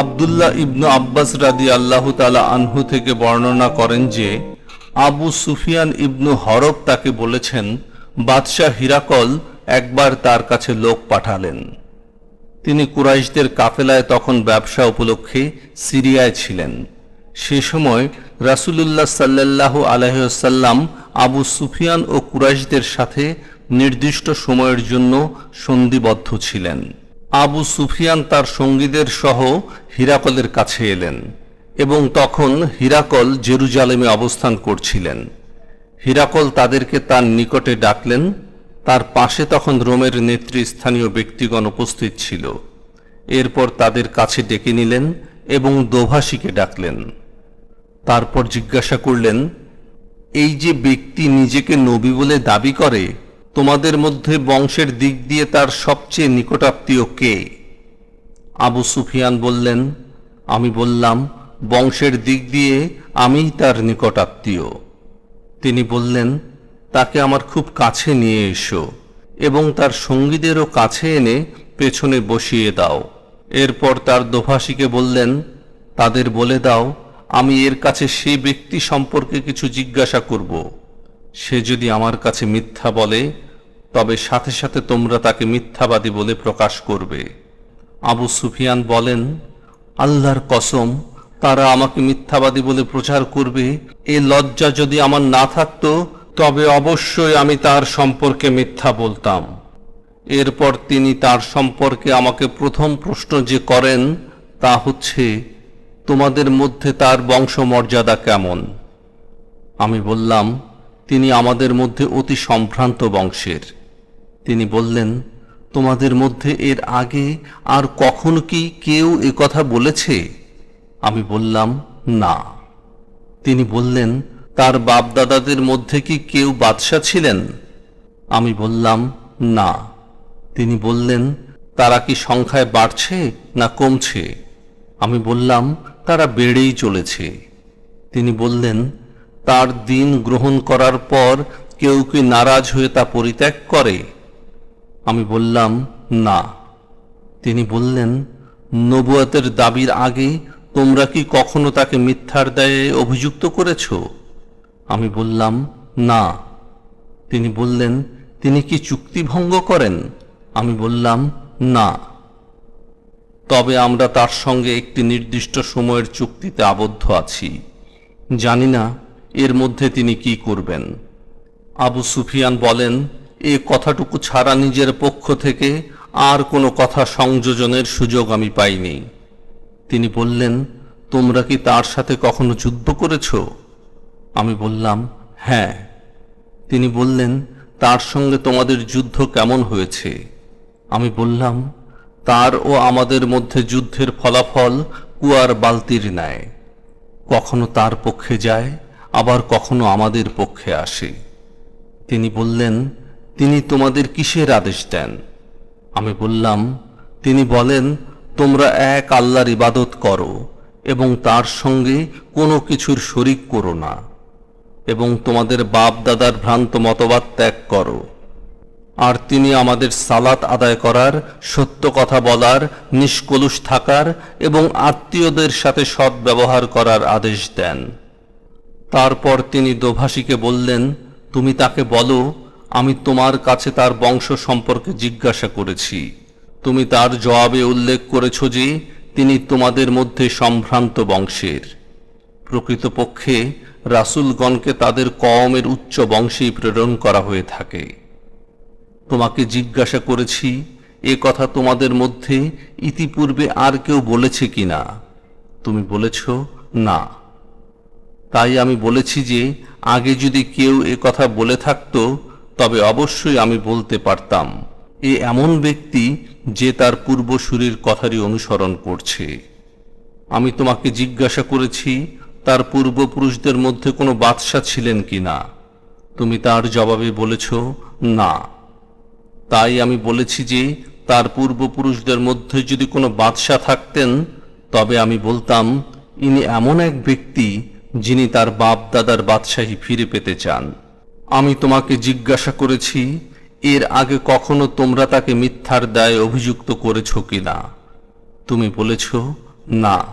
আবদুল্লাহ ইবনু আব্বাস রাদি আল্লাহ তালা আনহু থেকে বর্ণনা করেন যে, আবু সুফিয়ান ইবনু হরব তাকে বলেছেন, বাদশাহ হিরাকল একবার তার কাছে লোক পাঠালেন। তিনি কুরাইশদের কাফেলায় তখন ব্যবসা উপলক্ষে সিরিয়ায় ছিলেন। সে সময় রাসূলুল্লাহ সাল্লাল্লাহু আলহ্লাম আবু সুফিয়ান ও কুরাইশদের সাথে নির্দিষ্ট সময়ের জন্য সন্ধিবদ্ধ ছিলেন। আবু সুফিয়ান তার সঙ্গীদের সহ হিরাকলের কাছে এলেন এবং তখন হিরাকল জেরুজালেমে অবস্থান করছিলেন। হিরাকল তাদেরকে তার নিকটে ডাকলেন। তার পাশে তখন রোমের নেতৃস্থানীয় ব্যক্তিগণ উপস্থিত ছিল। এরপর তাদের কাছে ডেকে নিলেন এবং দোভাষীকে ডাকলেন। তারপর জিজ্ঞাসা করলেন, এই যে ব্যক্তি নিজেকে নবী বলে দাবি করে তোমাদের মধ্যে বংশের দিক দিয়ে তার সবচেয়ে নিকটাত্মীয় কে? আবু সুফিয়ান বললেন, আমি বললাম, বংশের দিক দিয়ে আমিই তার নিকটাত্মীয়। তিনি বললেন, তাকে আমার খুব কাছে নিয়ে এসো এবং তার সঙ্গীদেরও কাছে এনে পেছনে বসিয়ে দাও। এরপর তার দোভাষীকে বললেন, তাদের বলে দাও, আমি এর কাছে সে ব্যক্তি সম্পর্কে কিছু জিজ্ঞাসা করব। সে যদি আমার কাছে মিথ্যা বলে তবে সাথে সাথে তোমরা তাকে মিথ্যাবাদী বলে প্রকাশ করবে। আবু সুফিয়ান বলেন, আল্লাহর কসম, তারা আমাকে মিথ্যাবাদী বলে প্রচার করবে। এ লজ্জা যদি আমার না থাকতো, তবে অবশ্যই আমি তার সম্পর্কে মিথ্যা বলতাম। এরপর তিনি তার সম্পর্কে আমাকে প্রথম প্রশ্ন যে করেন, তা হচ্ছে, তোমাদের মধ্যে তার বংশমর্যাদা কেমন? আমি বললাম, তিনি আমাদের মধ্যে অতি সম্ভ্রান্ত বংশের। তিনি বললেন, তোমাদের মধ্যে এর আগে আর কখনো কি কেউ এ কথা বলেছে? আমি বললাম, না। তিনি বললেন, তার বাপদাদাদের মধ্যে কি কেউ বাদশা ছিলেন? আমি বললাম, না। তিনি বললেন, তারা কি সংখ্যায় বাড়ছে না কমছে? আমি বললাম, তারা বেড়েই চলেছে। তিনি বললেন, তার দিন গ্রহণ করার পর কেউ কি নারাজ হয়ে তা পরিত্যাগ করে? আমি বললাম, না। তিনি বললেন, নবুয়াতের দাবির আগে তোমরা কি কখনো তাকে মিথ্যার দায়ে অভিযুক্ত করেছ? আমি বললাম, না। তিনি বললেন, তিনি কি চুক্তি ভঙ্গ করেন? আমি বললাম, না। তবে আমরা তার সঙ্গে একটি নির্দিষ্ট সময়ের চুক্তিতে আবদ্ধ আছি। জানি না এর মধ্যে তিনি কি করবেন। আবু সুফিয়ান বলেন এ কথাটুকু ছাড়া নিজের পক্ষ থেকে আর কোনো কথা সংযোজনের সুযোগ আমি পাইনি। তিনি বললেন, তোমরা কি তার সাথে কখনো যুদ্ধ করেছ? আমি বললাম হ্যাঁ। তিনি বললেন, তার সঙ্গে তোমাদের যুদ্ধ কেমন হয়েছে? আমি বললাম, তার ও আমাদের মধ্যে যুদ্ধের ফলাফল কুয়ার বালতির ন্যায়। কখনো তার পক্ষে যায়, আবার কখনো আমাদের পক্ষে আসে। তিনি বললেন তিনি তোমাদের কিসের আদেশ দেন? আমি বললাম, তিনি বলেন, তোমরা এক আল্লাহর ইবাদত করো এবং তার সঙ্গে কোনো কিছুর শরিক করো না এবং তোমাদের বাপ দাদার ভ্রান্ত মতবাদ ত্যাগ করো। আর তিনি আমাদের সালাত আদায় করার, সত্য কথা বলার, নিষ্কলুষ থাকার এবং আত্মীয়দের সাথে সৎ ব্যবহার করার আদেশ দেন। তারপর তিনি দোভাষীকে বললেন, তুমি তাকে বলো আমি তোমার কাছে তার বংশ সম্পর্কে জিজ্ঞাসা করেছি। তুমি তার জবাবে উল্লেখ করেছ যে, তিনি তোমাদের মধ্যে সম্ভ্রান্ত বংশের। প্রকৃতপক্ষে, রাসূলগণকে তাদের কওমের উচ্চ বংশেই প্রেরণ করা হয়ে থাকে। তোমাকে জিজ্ঞাসা করেছি, এ কথা তোমাদের মধ্যে ইতিপূর্বে আর কেউ বলেছে কিনা তুমি বলেছ, না। তাই আমি বলেছি যে, আগে যদি কেউ এ কথা বলে থাকতো তবে অবশ্যই আমি বলতে পারতাম, এ এমন ব্যক্তি যে তার পূর্বসূরির কথারই অনুসরণ করছে। আমি তোমাকে জিজ্ঞাসা করেছি, তার পূর্বপুরুষদের মধ্যে কোনো বাদশা ছিলেন কিনা তুমি তার জবাবে বলেছ, না। তাই আমি বলেছি যে, তার পূর্বপুরুষদের মধ্যে যদি কোনো বাদশা থাকতেন, তবে আমি বলতাম, ইনি এমন এক ব্যক্তি যিনি তার বাপ দাদার বাদশাহী ফিরে পেতে চান। আমি তোমাকে জিজ্ঞাসা করেছি, এর আগে কখনো তোমরা তাকে মিথ্যার দায়ে অভিযুক্ত করেছ কি না তুমি বলেছ, না।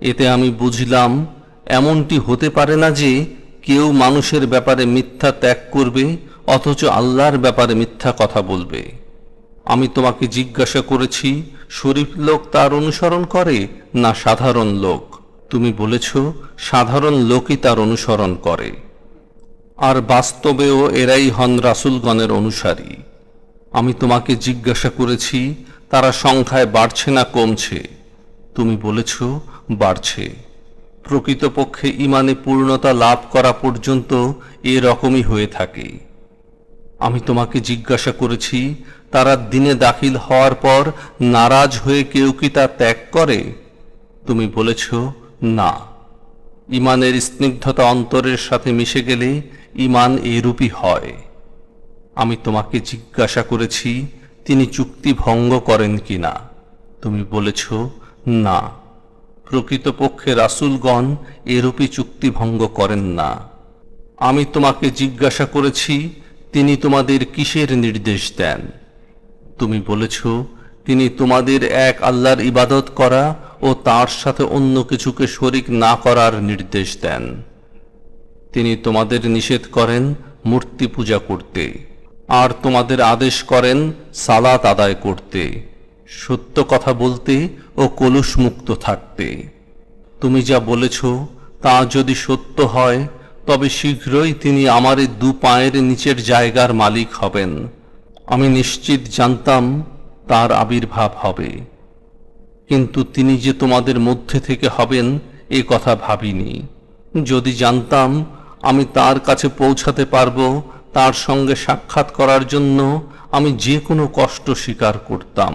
এতে আমি বুঝলাম, এমনটি হতে পারে না যে কেউ মানুষের ব্যাপারে মিথ্যা ত্যাগ করবে, অথচ আল্লাহর ব্যাপারে মিথ্যা কথা বলবে। আমি তোমাকে জিজ্ঞাসা করেছি, শরীফ লোক তার অনুসরণ করে না সাধারণ লোক? তুমি বলেছ, সাধারণ লোকই তার অনুসরণ করে। আর বাস্তবেও এরাই হন রাসুলগণের অনুসারী। আমি তোমাকে জিজ্ঞাসা করেছি, তারা সংখ্যায় বাড়ছে না কমছে? তুমি বলেছ, বাড়ছে। প্রকৃতপক্ষে ইমানে পূর্ণতা লাভ করা পর্যন্ত এরকমই হয়ে থাকে। আমি তোমাকে জিজ্ঞাসা করেছি, তারা দিনে দাখিল হওয়ার পর নারাজ হয়ে কেউ কি তা ত্যাগ করে? তুমি বলেছ, না। ইমানের স্নিগ্ধতা অন্তরের সাথে মিশে গেলে ইমান এরূপই হয়। আমি তোমাকে জিজ্ঞাসা করেছি, তিনি চুক্তি ভঙ্গ করেন কিনা? তুমি বলেছ, না। প্রকৃতপক্ষে রাসুলগণ এরূপই চুক্তি ভঙ্গ করেন না। আমি তোমাকে জিজ্ঞাসা করেছি, তিনি তোমাদের কিসের নির্দেশ দেন? তুমি বলেছ, তিনি তোমাদের এক আল্লাহর ইবাদত করা ও তার সাথে অন্য কিছুকে শরিক না করার নির্দেশ দেন। তিনি তোমাদের নিষেধ করেন মূর্তি পূজা করতে, আর তোমাদের আদেশ করেন সালাত আদায় করতে। সত্য কথা বলতে ও কলুষ মুক্ত থাকতে। তুমি যা বলেছ তা যদি সত্য হয়, তবে শীঘ্রই তিনি আমার দু পায়ের নিচের জায়গার মালিক হবেন। আমি নিশ্চিত জানতাম তার আবির্ভাব হবে। কিন্তু তিনি যে তোমাদের মধ্যে থেকে হবেন, এ কথা ভাবিনি। যদি জানতাম আমি তার কাছে পৌঁছাতে পারব তার সঙ্গে সাক্ষাৎ করার জন্য আমি যে কোনো কষ্ট স্বীকার করতাম।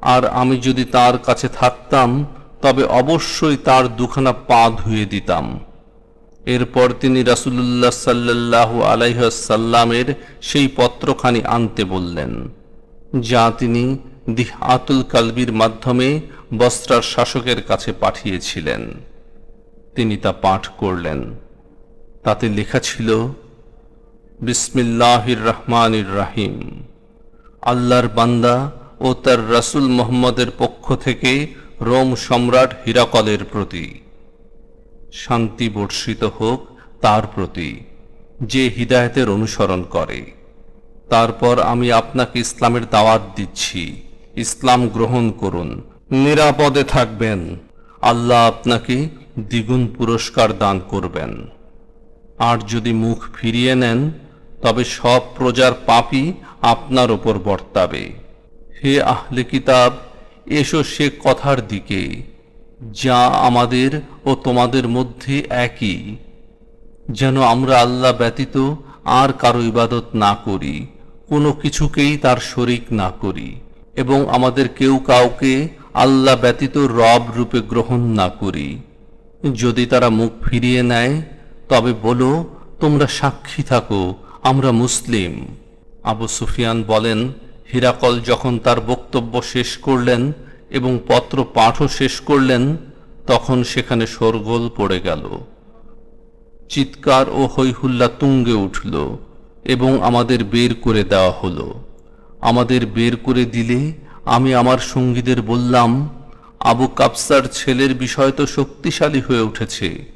আর আমি যদি তার কাছে থাকতাম, তবে অবশ্যই তার দুখানা পা ধুয়ে দিতাম। এরপর তিনি রাসূলুল্লাহ সাল্লাল্লাহু আলাইহাল্লামের সেই পত্রখানি আনতে বললেন, যা তিনি দিহাতুল কালবির মাধ্যমে বস্ত্রার শাসকের কাছে পাঠিয়েছিলেন। তিনি তা পাঠ করলেন। তাতে লেখা ছিল, বিসমিল্লাহির রহমানির রাহিম। আল্লাহর বান্দা ও তার রাসূল মোহাম্মদের পক্ষ থেকে রোম সম্রাট হিরাকলের প্রতি। শান্তি বর্ষিত হোক তার প্রতি, যে হিদায়তের অনুসরণ করে। তারপর আমি আপনাকে ইসলামের দাওয়াত দিচ্ছি। ইসলাম গ্রহণ করুন, নিরাপদে থাকবেন। আল্লাহ আপনাকে দ্বিগুণ পুরস্কার দান করবেন। আর যদি মুখ ফিরিয়ে নেন, তবে সব প্রজার পাপই আপনার ওপর বর্তাবে। হে আহলে কিতাব, এসো সে কথার দিকে, যা আমাদের ও তোমাদের মধ্যে একই। যেন আমরা আল্লাহ ব্যতীত আর কারও ইবাদত না করি, কোনো কিছুকেই তার শরিক না করি, এবং আমাদের কেউ কাউকে আল্লাহ ব্যতীত রব রূপে গ্রহণ না করি। যদি তারা মুখ ফিরিয়ে নেয় তবে বলো, তোমরা সাক্ষী থাকো, আমরা মুসলিম। আবু সুফিয়ান বলেন, হিরাকল যখন তার বক্তব্য শেষ করলেন এবং পত্র পাঠও শেষ করলেন, তখন সেখানে শোরগোল পড়ে গেল। চিৎকার ও হৈহুল্লা তুঙ্গে উঠল এবং আমাদের বের করে দেওয়া হলো। আমাদের বের করে দিলে আমি আমার সঙ্গীদের বললাম, আবু কাপসার ছেলের বিষয় তো শক্তিশালী হয়ে উঠেছে।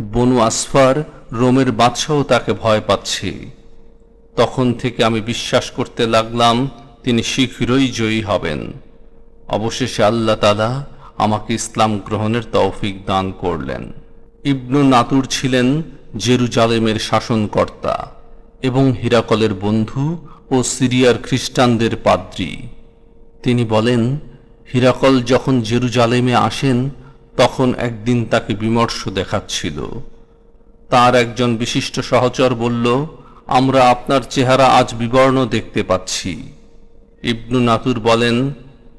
বনু আসফার, রোমের বাদশাহ তাকে ভয় পাচ্ছে। তখন থেকে আমি বিশ্বাস করতে লাগলাম, তিনি শীঘ্রই জয়ী হবেন। অবশেষে আল্লাহ তালা আমাকে ইসলাম গ্রহণের তৌফিক দান করলেন। ইবনু নাতুর ছিলেন জেরুজালেমের শাসনকর্তা এবং হিরাকলের বন্ধু ও সিরিয়ার খ্রিস্টানদের পাদ্রী। তিনি বলেন, হিরাকল যখন জেরুজালেমে আসেন তখন একদিন তাকে বিমর্ষ দেখাচ্ছিল। তার একজন বিশিষ্ট সহচর বলল, আমরা আপনার চেহারা আজ বিবর্ণ দেখতে পাচ্ছি। ইবনু নাতুর বলেন,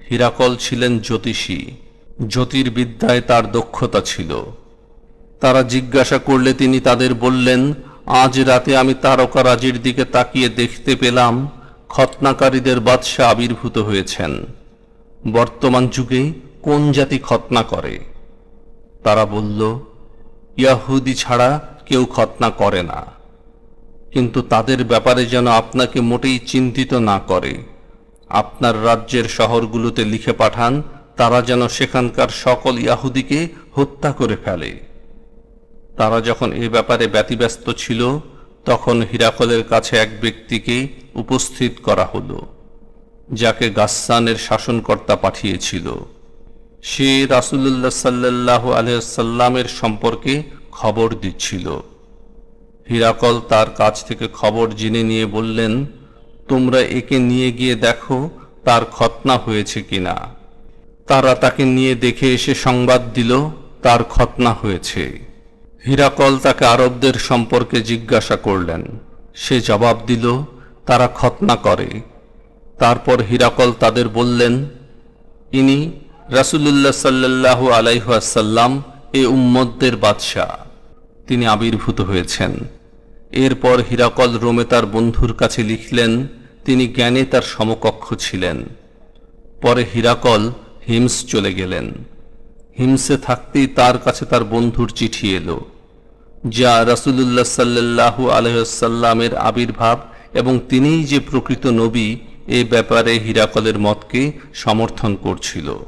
হিরাকল ছিলেন জ্যোতিষী। জ্যোতির্বিদ্যায় তার দক্ষতা ছিল। তারা জিজ্ঞাসা করলে তিনি তাদের বললেন, আজ রাতে আমি তারকারাজির দিকে তাকিয়ে দেখতে পেলাম খতনাকারীদের বাদশাহ আবির্ভূত হয়েছেন। বর্তমান যুগে কোন জাতি খতনা করে? তারা বলল, ইয়াহুদি ছাড়া কেউ খতনা করে না। কিন্তু তাদের ব্যাপারে যেন আপনাকে মোটেই চিন্তিত না করে। আপনার রাজ্যের শহরগুলোতে লিখে পাঠান, তারা যেন সেখানকার সকল ইয়াহুদিকে হত্যা করে ফেলে। তারা যখন এ ব্যাপারে ব্যতিব্যস্ত ছিল, তখন হিরাকলের কাছে এক ব্যক্তিকে উপস্থিত করা হলো, যাকে গাসসানের শাসনকর্তা পাঠিয়েছিল। সে রাসুলুল্লাহ সাল্লাহ আলহামের সম্পর্কে খবর দিচ্ছিল। হিরাকল তার কাছ থেকে খবর জেনে নিয়ে বললেন, তোমরা একে নিয়ে গিয়ে দেখো তার খতনা হয়েছে কিনা। তারা তাকে নিয়ে দেখে এসে সংবাদ দিল, তার খতনা হয়েছে। হিরাকল তাকে আরবদের সম্পর্কে জিজ্ঞাসা করলেন। সে জবাব দিল, তারা খতনা করে। তারপর হিরাকল তাদের বললেন, ইনি রাসুলুল্লাহ সাল্লাল্লাহু আলাইহাসাল্লাম এ উম্মদদের বাদশাহ। তিনি আবির্ভূত হয়েছেন। এরপর হিরাকল রোমে তার বন্ধুর কাছে লিখলেন, তিনি জ্ঞানে তার সমকক্ষ ছিলেন। পরে হিরাকল হিমস চলে গেলেন। হিমসে থাকতেই তার কাছে তার বন্ধুর চিঠি এলো, যা রাসুলুল্লাহ সাল্লাল্লাহু আলহামের আবির্ভাব এবং তিনিই যে প্রকৃত নবী, এ ব্যাপারে হিরাকলের মতকে সমর্থন করছিল।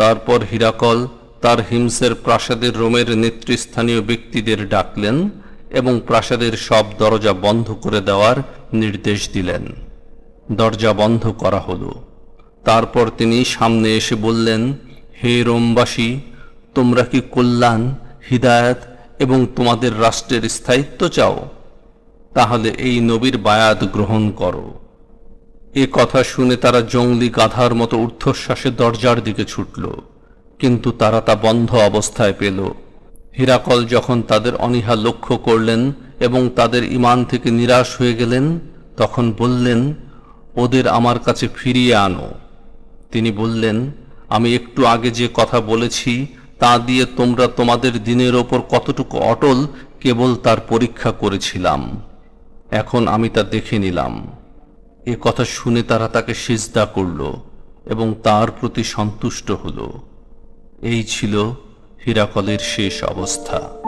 তারপর হিরাকল তার হিমসের প্রাসাদের রোমের নেতৃস্থানীয় ব্যক্তিদের ডাকলেন এবং প্রাসাদের সব দরজা বন্ধ করে দেওয়ার নির্দেশ দিলেন। দরজা বন্ধ করা হলো। তারপর তিনি সামনে এসে বললেন, হে রোমবাসী, তোমরা কি কল্যাণ, হিদায়াত এবং তোমাদের রাষ্ট্রের স্থায়িত্ব চাও? তাহলে এই নবীর বায়াত গ্রহণ করো। এ কথা শুনে তারা জঙ্গলি গাধার মতো ঊর্ধ্বশ্বাসে দরজার দিকে ছুটল। কিন্তু তারা তা বন্ধ অবস্থায় পেল। হীরাকল যখন তাদের অনীহা লক্ষ্য করলেন এবং তাদের ইমান থেকে নিরাশ হয়ে গেলেন, তখন বললেন, ওদের আমার কাছে ফিরিয়ে আনো। তিনি বললেন, আমি একটু আগে যে কথা বলেছি, তা দিয়ে তোমরা তোমাদের দিনের ওপর কতটুকু অটল, কেবল তার পরীক্ষা করেছিলাম। এখন আমি তা দেখে নিলাম। এ কথা শুনে তারা তাকে সিজদা করল এবং তার প্রতি সন্তুষ্ট হল। এই ছিল হিরাকলের শেষ অবস্থা।